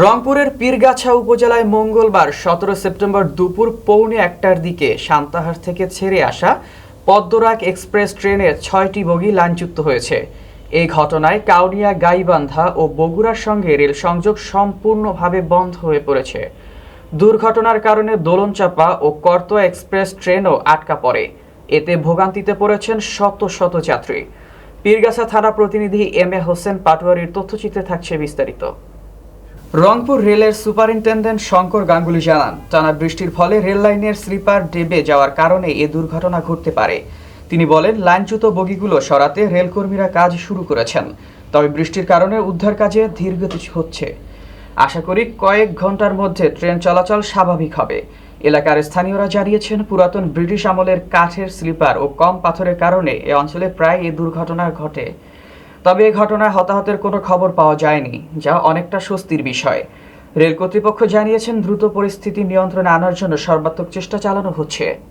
রংপুরের পীরগাছা উপজেলায় মঙ্গলবার সতেরো সেপ্টেম্বর দুপুর পৌনে একটার দিকে সান্তাহার থেকে ছেড়ে আসা পদ্মরাগ এক্সপ্রেস ট্রেনের ছয়টি বগি লাইনচ্যুত হয়েছে। এই ঘটনায় কাউনিয়া, গাইবান্ধা ও বগুড়ার সঙ্গে রেল সংযোগ সম্পূর্ণভাবে বন্ধ হয়ে পড়েছে। দুর্ঘটনার কারণে দোলনচাপা ও করতোয়া এক্সপ্রেস ট্রেনও আটকা পড়ে। এতে ভোগান্তিতে পড়েছেন শত শত যাত্রী। পীরগাছা থানা প্রতিনিধি এম এ হোসেন পাটোয়ারির তথ্যচিত্রে থাকছে বিস্তারিত। রংপুর রেলের সুপারিনটেন্ডেন্ট শঙ্কর গাঙ্গুলি জানান, টানা বৃষ্টির ফলে রেল লাইনের স্লিপার ডেবে যাওয়ার কারণে এ দুর্ঘটনা ঘটতে পারে। তিনি বলেন, লাইনচ্যুত বগিগুলো সরাতে রেলকর্মীরা কাজ শুরু করেছেন, তবে বৃষ্টির কারণে উদ্ধার কাজে ধীরগতি হচ্ছে। আশা করি কয়েক ঘণ্টার মধ্যে ট্রেন চলাচল স্বাভাবিক হবে। এলাকার স্থানীয়রা জানিয়েছেন, পুরাতন ব্রিটিশ আমলের কাঠের স্লিপার ও কম পাথরের কারণে এ অঞ্চলে প্রায় এ দুর্ঘটনা ঘটে। তবে এ ঘটনায় হতাহতের কোনো খবর পাওয়া যায়নি, যা অনেকটা স্বস্তির বিষয়। রেল কর্তৃপক্ষ জানিয়েছেন, দ্রুত পরিস্থিতি নিয়ন্ত্রণে আনার জন্য সর্বাত্মক চেষ্টা চালানো হচ্ছে।